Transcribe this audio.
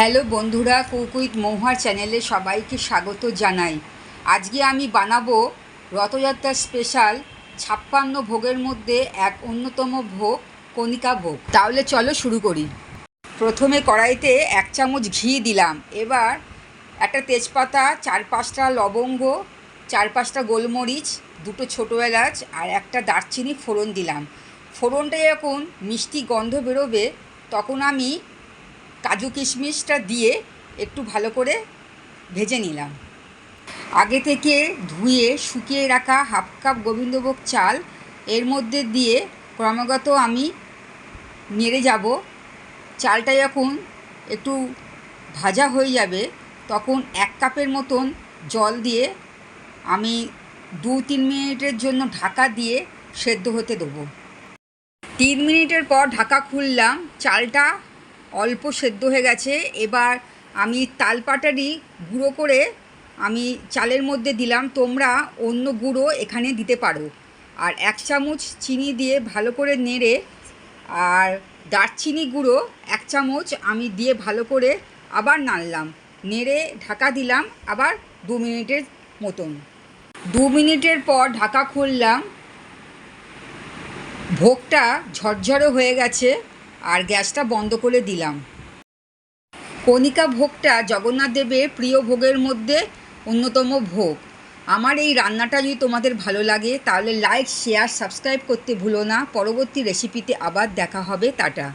Hello বন্ধুরা কুকুইত মৌহার চ্যানেলে সবাইকে স্বাগত জানাই। আজকে আমি বানাবো রথযাত্রার স্পেশাল ছাপ্পান্ন ভোগের মধ্যে এক অন্যতম ভোগ, কণিকা ভোগ। তাহলে চলো শুরু করি। প্রথমে কড়াইতে এক চামচ ঘি দিলাম। এবার একটা তেজপাতা, চার পাঁচটা লবঙ্গ, চার পাঁচটা গোলমরিচ, দুটো ছোটো এলাচ আর একটা দারচিনি ফোড়ন দিলাম। ফোড়নটা যখন মিষ্টি গন্ধ বেরোবে, তখন আমি কাজু কিশমিশটা দিয়ে একটু ভালো করে ভেজে নিলাম। আগে থেকে ধুয়ে শুকিয়ে রাখা হাফ কাপ গোবিন্দভোগ চাল, এর মধ্যে দিয়ে ক্রমাগত আমি নেড়ে যাব। চালটা যখন একটু ভাজা হয়ে যাবে, তখন এক কাপের মতন জল দিয়ে আমি দু তিন মিনিটের জন্য ঢাকা দিয়ে সেদ্ধ হতে দেবো। তিন মিনিটের পর ঢাকা খুললাম, চালটা অল্প সেদ্ধ হয়ে গেছে। এবার আমি তালপাটারি গুঁড়ো করে আমি চালের মধ্যে দিলাম। তোমরা অন্য গুঁড়ো এখানে দিতে পারো। আর এক চামচ চিনি দিয়ে ভালো করে নেড়ে আর দারচিনি গুঁড়ো এক চামচ আমি দিয়ে ভালো করে আবার নাড়লাম। নেড়ে ঢাকা দিলাম আবার দু মিনিটের মতন। দু মিনিটের পর ঢাকা খুললাম। ভোগটা ঝরঝরে হয়ে গেছে। আর গ্যাসটা বন্ধ করে দিলাম। কণিকা ভোগটা জগন্নাথ দেবের প্রিয় ভোগের মধ্যে অন্যতম ভোগ। আমার এই রান্নাটা যদি তোমাদের ভালো লাগে, তাহলে লাইক শেয়ার সাবস্ক্রাইব করতে ভুলো না। পরবর্তী রেসিপিতে আবার দেখা হবে। টাটা।